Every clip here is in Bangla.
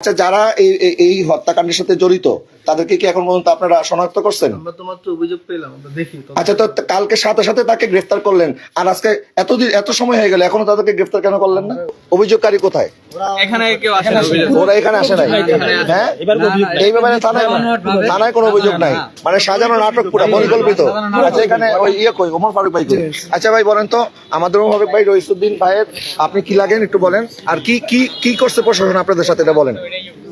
আচ্ছা যারা এই এই- হত্যাকাণ্ডের সাথে জড়িত তাদেরকে কি এখন পর্যন্ত আপনারা শনাক্ত করছেন? আমরা তো মাত্র অভিযোগ পেলাম আমরা দেখি আচ্ছা তো কালকে সাথে সাথে তাকে গ্রেফতার করলেন আর আজকে এতদিন এত সময় হয়ে গেল এখনও তাদেরকে গ্রেফতার কেন করলেন না? অভিযোগকারী কোথায়? এখানে কেউ আসে না ওরা এখানে আসে নাই। হ্যাঁ? এই ব্যাপারে থানায় থানায় কোনো অভিযোগ নাই। মানে সাজানো নাটক পুরো পরিকল্পিত। আচ্ছা এখানে ওই ইয়ে কই ওমর ফারুক ভাই কই? আচ্ছা ভাই বলেন তো আমাদের ওমর ফারুক ভাই রইসুদ্দিন ভাইয়ের আপনি কি লাগেন একটু বলেন? আর কি কি কি করছে প্রশাসন আপনাদের সাথে এটা বলেন।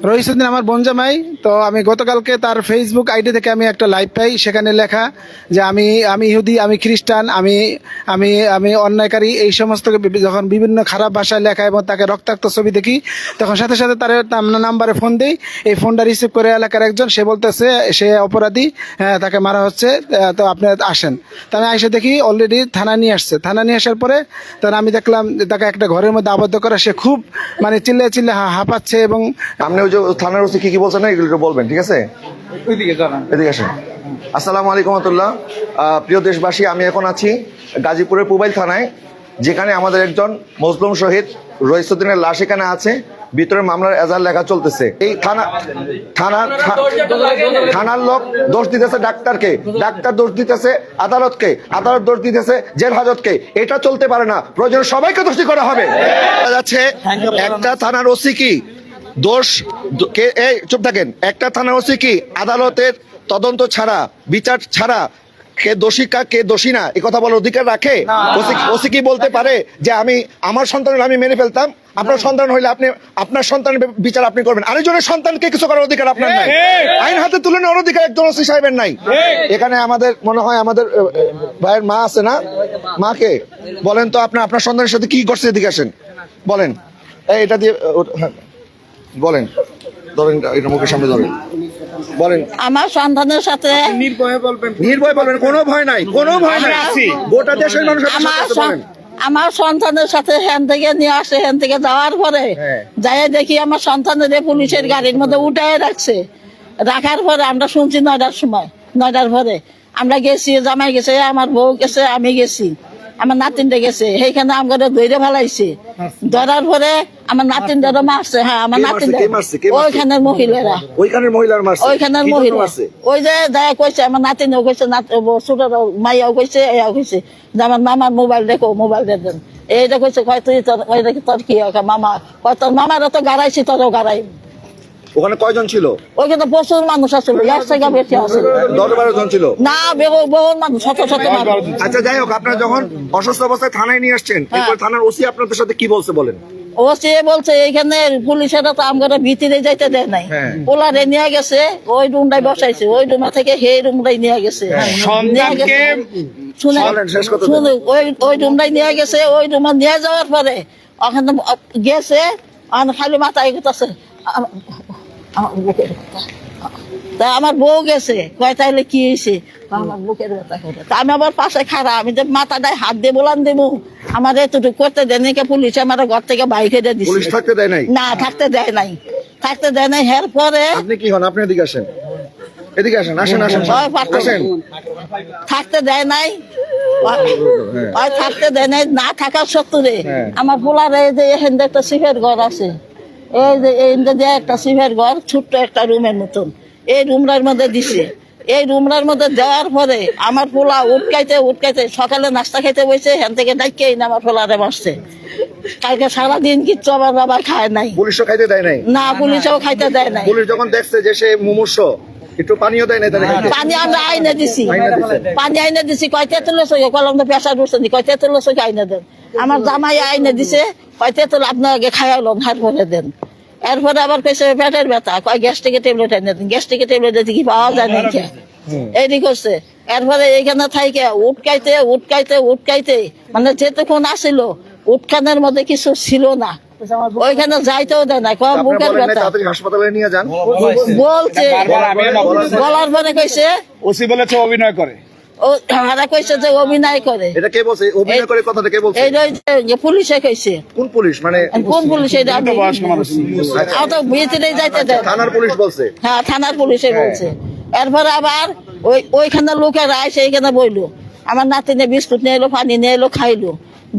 রহিসুদ্দিন আমার বনজামাই তো আমি গতকালকে তার ফেসবুক আইডি থেকে আমি একটা লাইভ পাই সেখানে লেখা যে আমি আমি ইহুদি আমি খ্রিস্টান আমি আমি আমি অন্যায়কারী এই সমস্ত যখন বিভিন্ন খারাপ ভাষায় লেখা এবং তাকে রক্তাক্ত ছবি দেখি তখন সাথে সাথে তার নাম- নাম্বারে ফোন দেই। এই ফোনটা রিসিভ করে এলাকার একজন সে বলতেছে সে অপরাধী হ্যাঁ, তাকে মারা হচ্ছে তো আপনি আসেন। তো আমি এসে দেখি অলরেডি থানা নিয়ে আসছে। থানা নিয়ে আসার পরে তখন আমি দেখলাম তাকে একটা ঘরের মধ্যে আবদ্ধ করা সে খুব মানে চিল্লে চিল্লে হাঁপাচ্ছে এবং ওই যে থানার ওসি কি কি বলছেন না এগুলো বলবেন ঠিক আছে? এদিকে আসেন। আসসালামু আলাইকুম রহমতুল্লাহ। প্রিয় দেশবাসী আমি এখন আছি গাজীপুরের পুবাইল থানায় যেখানে আমাদের একজন মজলুম শহীদ রইসুদ্দিনের লাশ এখানে আছে। ভিতরে মামলার এজার লেখা চলতেছে। এই থানা থানা থানার লোক দোষ দিতেছে ডাক্তারকে। ডাক্তার দোষ দিতেছে আদালতকে। আদালত দোষ দিতেছে জেল হাজতকে। এটা চলতে পারে না। প্রয়োজন সবাইকে দোষী করা হবে। যাচ্ছে একটা থানার ওসি কি দোষ কে এই চুপ থাকেন। একটা থানা ওসি কি আদালতের তদন্ত ছাড়া বিচার ছাড়া কে দোষী কা কে দোষী না এ কথা বলার অধিকার রাখে? ওসি কি বলতে পারে যে আমি আমার সন্তানের আমি মেনে ফেলতাম? আপনার সন্তান হইলে আপনি আপনার সন্তানের বিচার আপনি করবেন। আরেকজনের সন্তানকে কিছু করার অধিকার আপনার নাই। আইন হাতে তুলে নেওয়ার অধিকার একজন ওসি সাহেবের নাই। এখানে আমাদের মনে হয় আমাদের ভাইয়ের মা আছে না? মাকে? বলেন তো আপনার আপনার সন্তানের সাথে কি করছে এদিকে আসেন। বলেন। এই এটা দিয়ে হ্যাঁ। বলেন ধরেন এটা- মুখের সামনে ধরেন। বলেন। আমার সন্তানের সাথে নির্ভয়ে বলবেন নির্ভয় বলবেন কোনো ভয় নাই কোনো ভয় নাই। গোটা দেশের মানুষের সাথে আমার বলেন। আমার সন্তানের সাথে হ্যান থেকে নিয়ে আসে হ্যান থেকে যাওয়ার পরে হ্যাঁ। যাই দেখি আমার সন্তানের পুলিশের গাড়ির মধ্যে উঠায় রাখছে। রাখার পরে আমরা শুনছি নয়টার সময় নয়টার পরে। আমরা গেছি জামাই গেছে আমার বউ গেছে আমি গেছি। আমার নাতিনটা গেছে সেইখানে আমাকে ধৈর্য ফেলাইছে। ধরার পরে আমার নাতিন ধরে মারছে হ্যাঁ আমার? নাতিন? ওইখানের মহিলারা। ওইখানের মহিলার মারছে? ওইখানের মহিলা? ওই যে দেখা কইছে আমার নাতিনও কইছে ছোট মাইয়াও কইছে এও কইছে যে আমার মামার মোবাইল দেখো মোবাইল দে দেন। এইটা কইছে কয় তুই তোর কয় দেখি তোর কি? মামা। কয় তোর মামারও তো গাড়াইছি তোরও গাড়াই ওখানে কয়জন ছিল? ওইখানে তো প্রচুর মানুষ আসছিল এক জায়গা বেশি আসছিল দশ বারো জন ছিল? না বহু মানুষ শত শত আচ্ছা যাই হোক আপনারা যখন অসুস্থ অবস্থায় থানায় নিয়ে আসছেন হ্যাঁ। এরপর থানার ওসি আপনাদের সাথে কি বলছে বলেন? ও সে বলছে এইখানে পুলিশেরা তো আমার ভিতরে যাইতে দেয় নাই। হ্যাঁ। পোলারে নিয়ে গেছে ওই রুমটাই বসাইছে। ওই রুমা থেকে সেই রুমটাই নিয়ে গেছে। শুনে শুনে ওই ওই রুমটাই নিয়ে গেছে ওই রুমে নিয়ে যাওয়ার পরে ওখানে গেছে আর খালি মাথায় ব্যথা। তা আমার বউ গেছে। কয় তাইলে কি হয়েছে? আমার বুকের ব্যথা করে। তা আমি আবার পাশে খারাপ আমি যে মাথাটায় হাত দিয়ে বলান দেবো। আমার এতটুকু করতে দেয়নি কে? পুলিশ আমার ঘর থেকে বাইক হেঁটে পুলিশ দিচ্ছে থাকতে দেয় নাই? না থাকতে দেয় নাই। থাকতে দেয় নাই হের পরে আপনি কি হন? আপনি এদিকে আসেন। এদিকে আসেন আসেন আসেন আসেন। থাকতে দেয় নাই। ওই থাকতে দেয় নাই না থাকার সত্ত্বে হ্যাঁ। আমার পোলার এই যে এখানে একটা সিফের ঘর আছে। এই যে এই যে একটা সিফের ঘর ছোট্ট একটা রুমের মতন। এই রুমটার মধ্যে দিছে। এই রুমটার মধ্যে দেওয়ার পরে আমার পোলা উটকাইতে উটকাইতে সকালে নাস্তা খাইতে বসে এখান থেকে ডাইকেই না আমার পোলারে বসছে। কালকে সারাদিন কিচ্ছু আমার বাবা খায় নাই। পুলিশও খাইতে দেয় নাই? না পুলিশও খাইতে দেয় নাই। পুলিশ যখন দেখছে যে সে মুমূর্ষ একটু পানিও দেয় নাই তাহলে পানি আমরা আইনে দিছি। পানি আইনে দিছি কয় তেঁতুল সঙ্গে কলম তো পেশা করছে নি কয় তেঁতুল সঙ্গে আইনে দেন। আমার জামাই আইনে দিছে কয় তেঁতুল আপনার আগে খাইয়ালন হার পরে দেন। এরপরে আবার পেছে পেটের ব্যথা। কয় গ্যাস্ট্রিকের ট্যাবলেট এনে দেন গ্যাস্ট্রিকের ট্যাবলেট দিতে কি পাওয়া যায় না খেয়ে এইদিক করছে। এরপরে এইখানে থাইকে উটকাইতে উটকাইতে উটকাইতে মানে যেতক্ষণ আসিল উটখানের মধ্যে কিছু ছিল না। ওইখানে যাইতেও দেয় না কয় আপনারা বুকের ব্যথা। হাসপাতালে নিয়ে যান। বলছে। বলার পরে কইছে ওসি বলেছে অভিনয় করে। ও হারা কইছে যে অভিনয় করে। এটা কে বলছে? অভিনয় করে কথাটা কে বলছে? এই যে পুলিশে কইছে। কোন পুলিশ? মানে কোন পুলিশ এটা আমি আও তো ভিতরে যাইতে দেয় থানার পুলিশ বলছে। হ্যাঁ থানার পুলিশে বলছে। এরপরে আবার ওই ওইখানে লোকেরা এসে এইখানে বইলো। আমার নাতিনে বিস্কুট নিয়ে এলো পানি নিয়ে এলো খাইলো।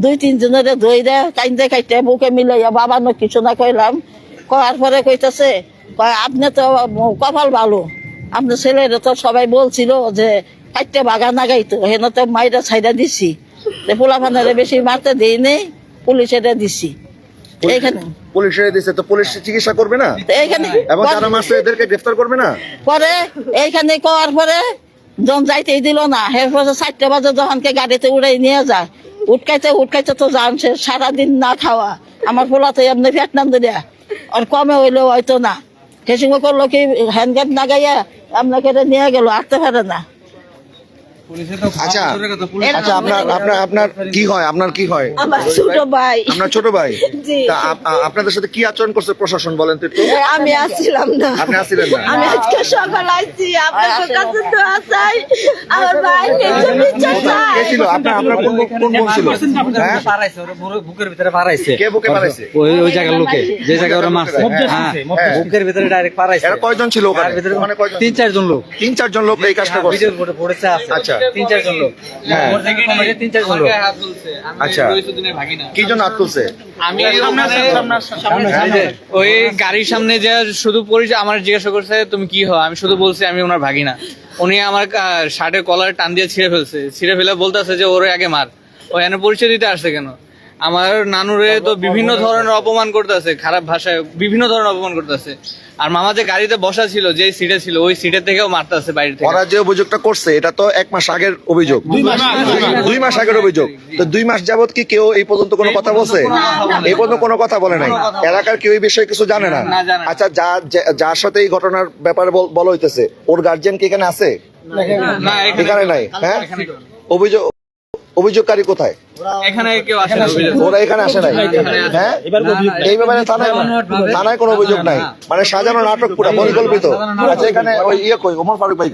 দুই তিন জনের ধইরে কাইন্দে কাইতে বুকে মিলাইয়া বাবা ন কিছু না কইলাম। করার পরে কইতাছে কয় আপনি তো কপাল ভালো। আপনার ছেলের তো সবাই বলছিল যে কাটতে বাগা নাগাইতো হেন তো মাইরা ছাইরা দিছি। পোলা ফানারে বেশি মারতে দেই নেই পুলিশে দিছি। এইখানে। পুলিশে দিছে তো পুলিশ চিকিৎসা করবে না? তো এবং যারা মারছে এদেরকে গ্রেফতার করবে না? পরে এইখানে করার পরে যাইতেই দিল না। এরপরে চারটে বাজে যখনকে গাড়িতে উড়াই নিয়ে যায় উটকাইতে উটকাইতে তো জানছে সারাদিন না খাওয়া। আমার পোলাতে এমনি পেট নাম দিলে আর কমে হইলেও হয়তো না। হেসিং করল কি হ্যান্ডগেট না গাইয়া আপনাকে নিয়ে গেল আটতে পারে না। আচ্ছা আচ্ছা আপনার আপনার আপনার কি হয়? আপনার কি হয়? আমার ছোট ভাই। আপনার ছোট ভাই? তা আপনাদের সাথে কি আচরণ করছে প্রশাসন বলেন তো আমি আসছিলাম না। আপনি আসছিলেন না? আমি আজকে সকাল আসছি আপনার কাছে তো আসাই। আমার ভাই কিছু বিচার কে ছিল? আপনার আপনার কোন কোন বোন ছিল? হ্যাঁ? পারাইছে? ওরা বুকের ভিতরে পারাইছে। কে বুকে মারাইছে ওই ওই জায়গার লোকে যে জায়গায় ওরা মারছে। হ্যাঁ। হ্যাঁ। বুকের ভিতরে ডাইরেক্ট পারাইছে। এরা কয়জন ছিল ওখানে? তিন চারজন লোক। তিন চারজন লোক এই কাজটা করছে। আচ্ছা। তিন চারজন লোক। হ্যাঁ। তিন চারজন লোক। আমি আচ্ছা। কি জন্য হাত তুলছে? আমি ওখানে- এই যে, ওই গাড়ির সামনে যে শুধু পরিচয় আমার জিজ্ঞাসা করছে তুমি কি হও? আমি শুধু বলছি আমি ওনার ভাগিনা। উনি আমার শার্টের কলার টান দিয়ে ছিঁড়ে ফেলছে। ছিঁড়ে ফেলে বলতেছে যে ওর আগে মার। ও এনে পরিচয় দিতে আসছে কেন? আমার নানুরে তো বিভিন্ন ধরনের অপমান করতেছে খারাপ ভাষায় বিভিন্ন ধরনের অপমান করতেছে। আর মামা যে গাড়িতে বসা ছিল যে সিটে ছিল ওই সিটের থেকেও মারতেছে বাইরে থেকে। ওরা যে অভিযোগটা করছে এটা তো এক মাস আগের অভিযোগ। দুই মাস আগের অভিযোগ। তো দুই মাস যাবত কি কেউ এই পর্যন্ত কোনো কথা বলছে? এই পর্যন্ত কোনো কথা বলে নাই। এলাকার কেউ এই বিষয়ে কিছু জানে না। আচ্ছা যা- যার সাথে এই ঘটনার ব্যাপারে বল- বলা হইতেছে ওর গার্জিয়ান কি এখানে আছে? না এখানে নাই হ্যাঁ? অভিযোগ অভিযোগকারী কোথায়? এখানে কেউ আসে ওরা এখানে আসে নাই। হ্যাঁ? এই ব্যাপারে থানায় থানায় কোনো অভিযোগ নাই। মানে সাজানো নাটক পুরো পরিকল্পিত। আচ্ছা এখানে ওই ইয়ে কই? ওমর ফারুক ভাই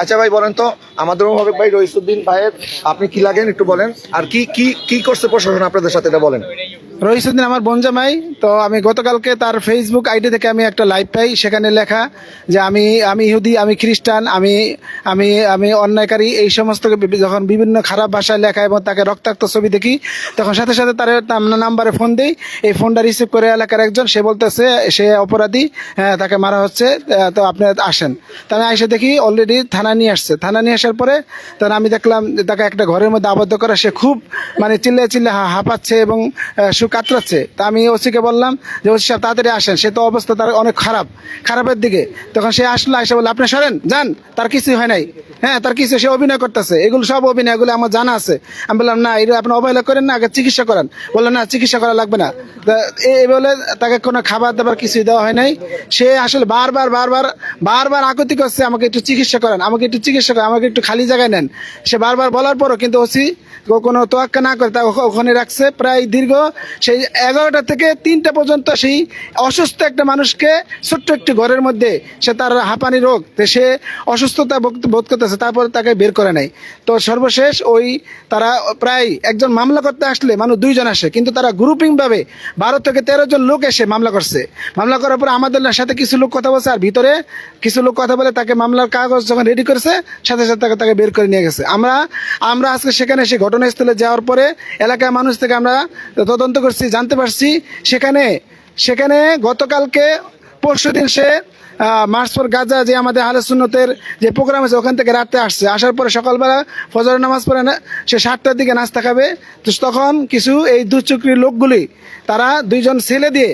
আচ্ছা ভাই বলেন তো আমাদের ওমর ফারুক ভাই রইসুদ্দিন ভাইয়ের আপনি কি লাগেন একটু বলেন? আর কি কি কি করছে প্রশাসন আপনাদের সাথে এটা বলেন। রহিসুদ্দিন আমার বনজামাই তো আমি গতকালকে তার ফেসবুক আইডি থেকে আমি একটা লাইভ পাই, সেখানে লেখা যে আমি আমি ইহুদি, আমি খ্রিস্টান, আমি আমি আমি অন্যায়কারী, এই সমস্ত যখন বিভিন্ন খারাপ ভাষায় লেখা এবং তাকে রক্তাক্ত ছবি দেখি, তখন সাথে সাথে তার নাম্বারে ফোন দেই, এই ফোনটা রিসিভ করে এলাকার একজন, সে বলতেছে, সে অপরাধী হ্যাঁ তাকে মারা হচ্ছে তো আপনি আসেন। তা আমি এসে দেখি অলরেডি থানা নিয়ে আসছে। থানা নিয়ে আসার পরে, তখন আমি দেখলাম তাকে একটা ঘরের মধ্যে আবদ্ধ করা, সে খুব মানে চিল্লে চিল্লে হাঁপাচ্ছে এবং কাতরাচ্ছে, তা আমি ওসিকে বললাম যে, ওসি সাহেব, তাড়াতাড়ি আসেন, সে তো অবস্থা তার অনেক খারাপ। খারাপের দিকে তখন সে আসলো, এসে বলল, আপনি সরেন, যান, তার কিছুই হয় নাই। হ্যাঁ তার কিছু সে অভিনয় করতেছে, এগুলো সব অভিনয়, এগুলো আমার জানা আছে। আমি বললাম, না এটা আপনি অবহেলা করেন না, আগে চিকিৎসা করান। বললেন না, চিকিৎসা করা লাগবে না। এই বলে তাকে কোনো খাবার দাবার কিছুই দেওয়া হয় নাই। সে আসলে বারবার বারবার বারবার আকুতি করছে, আমাকে একটু চিকিৎসা করেন, আমাকে একটু চিকিৎসা করেন, আমাকে একটু খালি জায়গায় নেন। সে বারবার বলার পরও কিন্তু ওসি কোনো তোয়াক্কা না করে তা ওখানে রাখছে। প্রায় দীর্ঘ সেই এগারোটা থেকে তিনটা পর্যন্ত সেই অসুস্থ একটা মানুষকে ছোট্ট একটি ঘরের মধ্যে সে তার হাঁপানি রোগ সে অসুস্থতা বোধ- করতেছে, তারপর তাকে বের করে নেয় তো সর্বশেষ ওই তারা প্রায় একজন মামলা করতে আসলে মানুষ দুইজন আসে, কিন্তু তারা গ্রুপিং ভাবে বারো থেকে তেরো জন লোক এসে মামলা করছে। মামলা করার পর আমাদের সাথে কিছু লোক কথা বলছে, আর ভিতরে কিছু লোক কথা বলে তাকে মামলার কাগজ যখন রেডি করেছে, সাথে সাথে তাকে তাকে বের করে নিয়ে গেছে। আমরা আমরা আজকে সেখানে সেই ঘটনাস্থলে যাওয়ার পরে এলাকার মানুষ থেকে আমরা তদন্ত করছি, জানতে পারছি। সেখানে সেখানে গতকালকে পরশু দিন সে মার্চপুর গাজা যে আমাদের হালে সুন্নতের যে প্রোগ্রাম আছে, ওখান থেকে রাতে আসছে। আসার পরে সকালবেলা ফজর নামাজ পড়ে না, সে সাতটার দিকে নাস্তা খাবে। তো তখন কিছু এই দুচক্রির লোকগুলি, তারা দুইজন ছেলে দিয়ে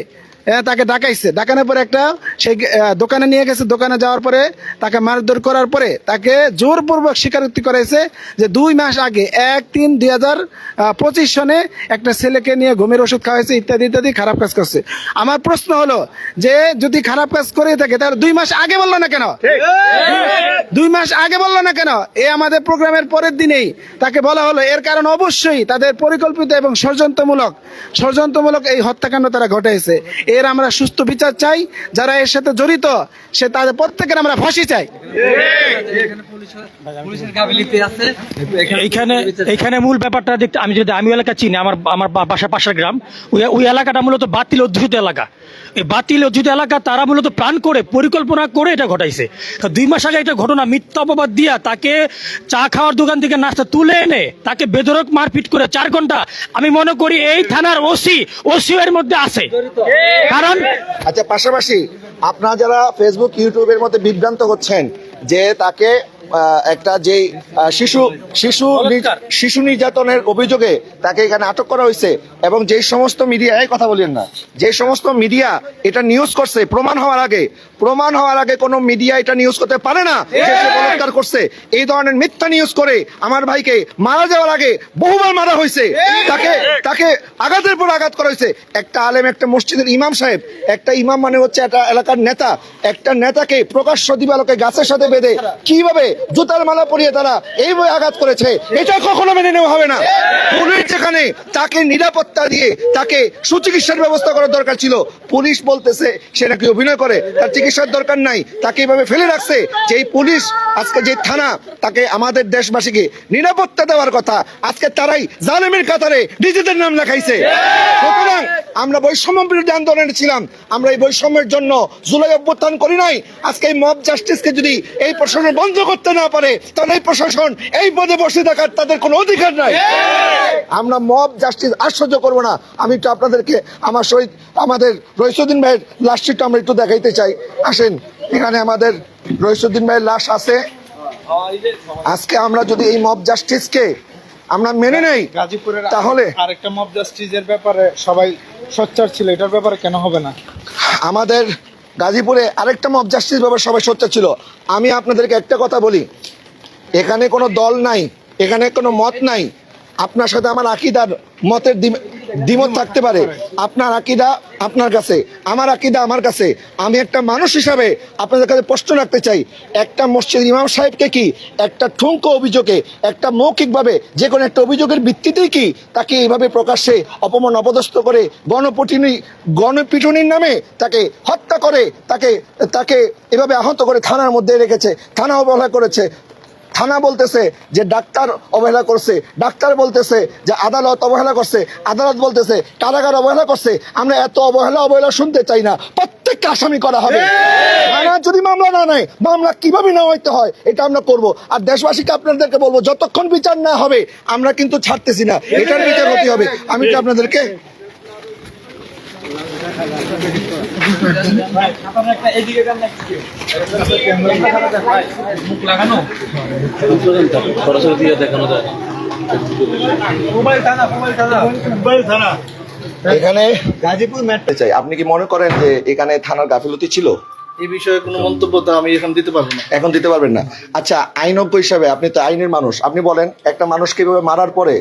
তাকে ডাকাইছে। ডাকানোর পরে একটা সেই দোকানে নিয়ে গেছে। দোকানে যাওয়ার পরে তাকে মারধর করার পরে তাকে জোরপূর্বক স্বীকারোক্তি করাইছে যে দুই মাস আগে এক তিন দুই হাজার পঁচিশ সনে একটা ছেলেকে নিয়ে ঘুমের ওষুধ খাওয়াইছে ইত্যাদি ইত্যাদি খারাপ কাজ করছে। আমার প্রশ্ন হলো যে যদি খারাপ কাজ করে থাকে তাহলে দুই মাস আগে বলল না কেন? দুই মাস আগে বলল না কেন? এ আমাদের প্রোগ্রামের পরের দিনেই তাকে বলা হলো। এর কারণ অবশ্যই তাদের পরিকল্পিত এবং ষড়যন্ত্রমূলক ষড়যন্ত্রমূলক এই হত্যাকাণ্ড তারা ঘটাইছে। এর আমরা সুস্থ বিচার চাই যারা এর সাথে জড়িত সে তাদের প্রত্যেকের আমরা ফাঁসি চাই। এইখানে এইখানে মূল ব্যাপারটা দেখতে আমি যদি আমি এলাকা চিনি আমার আমার বাসা পাশের গ্রাম। ওই ওই এলাকাটা মূলত বাতিল অধ্যুষিত এলাকা। এই বাতিল অধ্যুষিত এলাকা তারা মূলত প্রাণ করে পরিকল্পনা করে এটা ঘটাইছে। দুই মাস আগে একটা ঘটনা মিথ্যা অপবাদ দিয়া তাকে চা খাওয়ার দোকান থেকে নাস্তা তুলে এনে তাকে বেদরক মারপিট করে চার ঘণ্টা। আমি মনে করি এই থানার ওসি ওসিও এর মধ্যে আছে। কারণ আচ্ছা পাশাপাশি আপনারা যারা ফেসবুক ইউটিউবের মধ্যে বিভ্রান্ত হচ্ছেন যে তাকে একটা যে শিশু শিশু শিশু নির্যাতনের অভিযোগে তাকে এখানে আটক করা হয়েছে এবং যে সমস্ত মিডিয়া এই কথা বলেন না যে সমস্ত মিডিয়া এটা নিউজ করছে প্রমাণ হওয়ার আগে প্রমাণ হওয়ার আগে কোনো মিডিয়া এটা নিউজ করতে পারে না যে সে বলাৎকার করছে। এই ধরনের মিথ্যা নিউজ করে আমার ভাইকে মারা যাওয়ার আগে বহুবার মারা হয়েছে। তাকে তাকে আঘাতের পর আঘাত করা হয়েছে। একটা আলেম একটা মসজিদের ইমাম সাহেব একটা ইমাম মানে হচ্ছে একটা এলাকার নেতা একটা নেতাকে প্রকাশ্য দিবালোকে গাছের সাথে বেঁধে কীভাবে জুতার মালা পরিয়ে তারা এইভাবে আঘাত করেছে। এটা কখনো মেনে নেওয়া হবে না। পুলিশ যেখানে তাকে নিরাপত্তা দিয়ে তাকে সুচিকিৎসার ব্যবস্থা করার দরকার ছিল। পুলিশ বলতেছে সে নাকি অভিনয় করে। তার চিকিৎসার দরকার নাই। তাকে এইভাবে ফেলে রাখছে। যে পুলিশ আজকে যে থানা, তাকে আমাদের দেশবাসীকে নিরাপত্তা দেওয়ার কথা, আজকে তারাই জালেমের কাতারে নিজেদের নাম লেখাইছে। সুতরাং আমরা বৈষম্য বিরোধী আন্দোলনে ছিলাম। আমরা এই বৈষম্যের জন্য জুলাই অভ্যুত্থান করি নাই। আজকে এই মব জাস্টিসকে যদি এই প্রশাসন বন্ধ করতে না পারে তাহলে এই প্রশাসন এই পদে বসে থাকার তাদের কোনো অধিকার নাই। আমরা মব জাস্টিস আশ্চর্য করব না। আমি একটু আপনাদেরকে আমার সহিত আমাদের রইসুদ্দিন ভাইয়ের লাশটা আমরা একটু দেখাইতে চাই। আসেন এখানে আমাদের রইসুদ্দিন ভাইয়ের লাশ আছে। আজকে আমরা যদি এই মব জাস্টিসকে আমরা মেনে নেই গাজীপুরের তাহলে আরেকটা মব জাস্টিসের ব্যাপারে সবাই সোচ্চার ছিল এটার ব্যাপারে কেন হবে না? আমাদের গাজীপুরে আরেকটা মব জাস্টিস ব্যাপার সবাই সত্য ছিল। আমি আপনাদেরকে একটা কথা বলি। এখানে কোনো দল নাই, এখানে কোনো মত নাই। আপনার সাথে আমার আকিদার মতের দ্বিমত থাকতে পারে। আপনার আকিদা আপনার কাছে, আমার আকিদা আমার কাছে। আমি একটা মানুষ হিসাবে আপনাদের কাছে প্রশ্ন রাখতে চাই, একটা মসজিদ ইমাম সাহেবকে কি একটা ঠুনকো অভিযোগে, একটা মৌখিকভাবে যে কোনো একটা অভিযোগের ভিত্তিতেই কি তাকে এইভাবে প্রকাশ্যে অপমান অপদস্থ করে গণপিটুনি, গণপিটুনির নামে তাকে হত্যা করে, তাকে তাকে এভাবে আহত করে থানার মধ্যে রেখেছে, থানা অবহেলা করেছে? থানা বলতেছে যে ডাক্তার অবহেলা করছে ডাক্তার বলতেছে যে আদালত অবহেলা করছে আদালত বলতেছে কারাগার অবহেলা করছে। আমরা এত অবহেলা অবহেলা শুনতে চাই না। প্রত্যেককে আসামি করা হবে। যদি মামলা না নেয় মামলা কীভাবে নেওয়াইতে হয় এটা আমরা করব। আর দেশবাসীকে আপনাদেরকে বলব যতক্ষণ বিচার না হবে আমরা কিন্তু ছাড়তেছি না। এটার বিচার হতে হবে। আমি তো আপনাদেরকে এখানে গাজীপুর ম্যাটতে চাই। আপনি কি মনে করেন যে এখানে থানার গাফিলতি ছিল? এই বিষয়ে কোনো মন্তব্য তো আমি এখন দিতে পারব না। এখন দিতে পারবেন না। আচ্ছা আইনজ্ঞ হিসাবে আপনি তো আইনের মানুষ। আপনি বলেন একটা মানুষকে এভাবে মারার পরে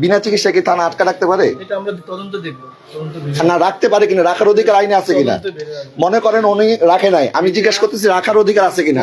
বিনা চিকিৎসা কি থানা আটকা রাখতে পারে? এটা আমরা তদন্ত দেখব তদন্ত না রাখতে পারে কিনা রাখার অধিকার আইনে আছে কিনা? মনে করেন উনি রাখে নাই। আমি জিজ্ঞাসা করতেছি রাখার অধিকার আছে কিনা?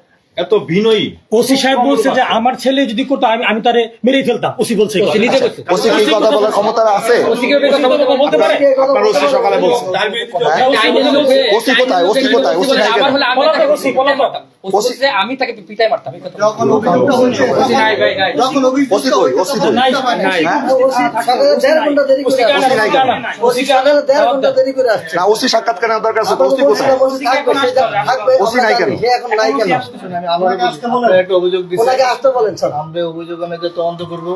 এত বিনয়ী। ওসি সাহেব বলছে যে আমার ছেলে যদি করতো আমি আমি তারে মেরেই ফেলতাম। ওসি বলছে কথা। ওসি কি কথা বলার ক্ষমতা আছে? বলতে পারে? আপনার ওসি সকালে বলছে। তার বিরুদ্ধে হ্যাঁ? ওসি কোথায়? ওসি কোথায়? ওসি নাই কেন? ওসি, বলা। ওসি আমি তাকে পিটাই মারতাম না ওসি সাক্ষাৎকার নেওয়ার দরকার আছে? ওসি কোথায়? ওসি নাই কেন? শুনে আমি আবার বলছি, আপনারা একটা অভিযোগ আমরা অভিযোগ অনেকে তদন্ত করব।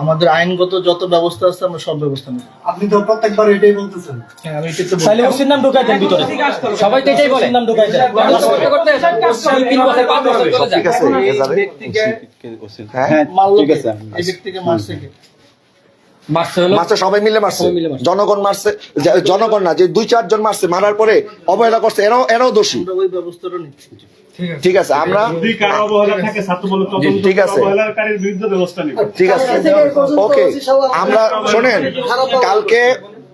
আমাদের আইনগত যত ব্যবস্থা আছে আমরা সব ব্যবস্থা নেব। আপনি তো প্রত্যেকবার এটাই বলতেছেন। হ্যাঁ আমি এটা তো বলছি। তাহলে ওসির নাম ঢুকাই দেন ভিতরে। সবাই তো এটাই বলে। ওসির নাম ঢুকাই দেন। করতে করতে তিন বছর পাঁচ বছর চলে যায় ঠিক আছে? ব্যক্তিকে হ্যাঁ ঠিক আছে। এই ব্যক্তিকে মারছে কে? মারছে সবাই মিলে মারছে সবাই মিলে মারছে। জনগণ মারছে জনগণ না যে দুই চারজন মারছে মারার পরে অবহেলা করছে এরাও এরাও দোষী আমরা ওই ব্যবস্থাটা নিচ্ছি ঠিক আছে আমরা যদি কারও অবহেলা থাকে ছাত্র বলে তদন্ত ঠিক আছে। অবহেলাকারীর বিরুদ্ধে ব্যবস্থা নিবে ঠিক আছে ওকে আমরা শোনেন কালকে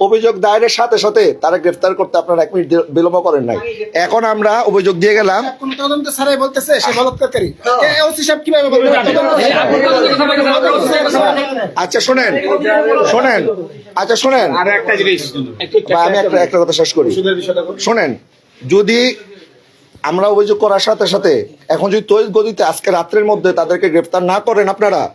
অভিযোগ দায়েরের সাথে সাথে তারা গ্রেফতার করতে আপনারা এক মিনিট বিলম্ব করেন নাই। এখন আমরা অভিযোগ দিয়ে গেলাম। কোন তদন্ত ছাড়াই বলতেছে সে বলৎকারী কীভাবে আচ্ছা শোনেন। শোনেন। আচ্ছা শোনেন। আর একটা জিনিস। বা আমি একটা একটা কথা শেষ করি। শোনেন যদি আমরা অভিযোগ করার সাথে সাথে এখন যদি তৈরি গতিতে আজকে রাত্রের মধ্যে তাদেরকে গ্রেফতার না করেন আপনারা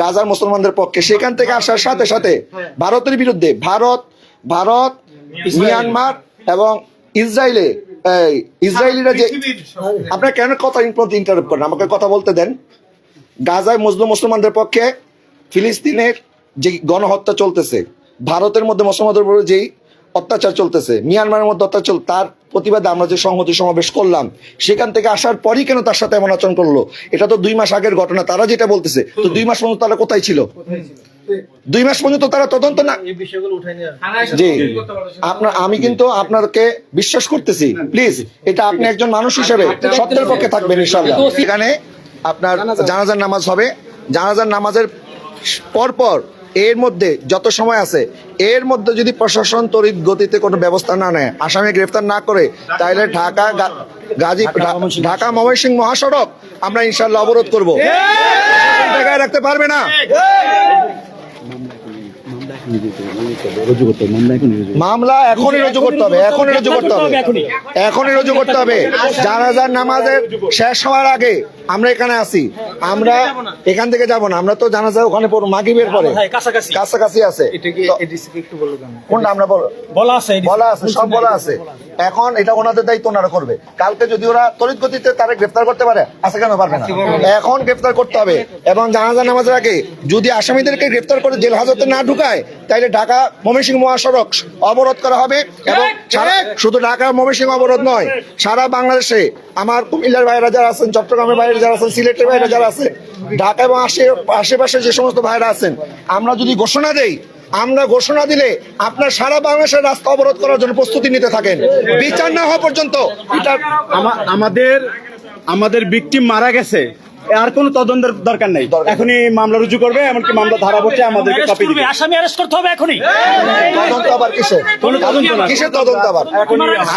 গাজার মুসলমানদের পক্ষে। সেখান থেকে আসার সাথে সাথে ভারতের বিরুদ্ধে ভারত ভারত মিয়ানমার এবং ইসরায়েলে ইসরায়েলিরা যে আপনার কেন কথা ইন্টারাপ্ট করেন? আমাকে কথা বলতে দেন। গাজায় মুসলিম মুসলমানদের পক্ষে ফিলিস্তিনের যে গণহত্যা চলতেছে ভারতের মধ্যে মুসলমানদের উপরে যেই অত্যাচার চলতেছে। মিয়ানমারের মধ্যে অত্যাচার চল- তার প্রতিবাদে আমরা যে সংহতি সমাবেশ করলাম সেখান থেকে আসার পরই কেন তার সাথে এমন আচরণ করল? এটা তো দুই মাস আগের ঘটনা তারা যেটা বলতেছে তো দুই মাস পর্যন্ত তারা কোথায় ছিল? দুই মাস পর্যন্ত তারা তদন্ত না। জি। আপনার আমি কিন্তু আপনাকে বিশ্বাস করতেছি। প্লিজ এটা আপনি একজন মানুষ হিসেবে সত্যের পক্ষে থাকবেন ইনশাল্লাহ এখানে আপনার জানাজার নামাজ হবে। জানাজার নামাজের পর পর এর মধ্যে যত সময় আছে এর মধ্যে যদি প্রশাসন তড়িৎ গতিতে কোনো ব্যবস্থা না নেয় আসামি গ্রেফতার না করে তাহলে ঢাকা গাজী ঢাকা ময়মনসিংহ মহাসড়ক আমরা ইনশাল্লাহ অবরোধ করব। জায়গায় রাখতে পারবে না। মামলা এখনই রুজু করতে হবে এখনই রুজু করতে হবে। এখনই। এখনই রুজু করতে হবে। জানাজার নামাজের শেষ হওয়ার আগে আমরা এখানে আছি। আমরা এখান থেকে যাব না। আমরা তো জানা যায় ওখানে মাগিবের পরে। ভাই কাছাকাছি। আছে। কোনটা আমরা বল- আছে বলা আছে সব বলা আছে। এখন এটা ওনাদের দায়িত্ব ওনারা করবে। কালকে যদি ওরা তড়িৎ গতিতে তারা গ্রেফতার করতে পারে আজকে কেন পারবে না? এখন গ্রেফতার করতে হবে এবং জানাজা নামাজের আগে যদি আসামিদেরকে গ্রেফতার করে জেল হাজতে না ঢুকায় তাহলে ঢাকা ময়মনসিংহ মহাসড়ক অবরোধ করা হবে এবং শুধু ঢাকা ময়মনসিংহ অবরোধ নয় সারা বাংলাদেশে আমার কুমিল্লার বাইরে যারা আছেন চট্টগ্রামের বাইরে যারা আছেন, সিলেটের বাইরে যারা আছেন ঢাকা এবং আশে- আশেপাশে যে সমস্ত ভাইরা আছেন, আমরা যদি ঘোষণা দেই, আমরা ঘোষণা দিলে আপনার সারা বাংলাদেশের রাস্তা অবরোধ করার জন্য প্রস্তুতি নিতে থাকেন। বিচার না হওয়া পর্যন্ত আমাদের আমাদের বিক্রি মারা গেছে। আর কোনো তদন্তের দরকার নেই। এখনই মামলা রুজু করবে এমনকি মামলা ধারা আমাদেরকে অ্যারেস্ট কপি দিবে। আসামি অ্যারেস্ট করতে হবে এখনই। তদন্ত আবার কিসের কোনো তদন্ত না কিসের তদন্ত আবার?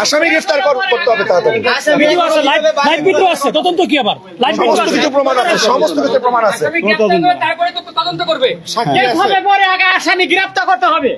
আসামি গ্রেফতার করতে হবে তাড়াতাড়ি। ভিডিও আছে লাইভ লাইভ ভিডিও আছে তদন্ত কি আবার? লাইভ ভিডিও সমস্ত আছে। কিছু প্রমাণ আছে সমস্ত কিছু প্রমাণ আছে। তারপরে তো তদন্ত করবে। আছে। পরে আগে আসামি গ্রেফতার করতে হবে।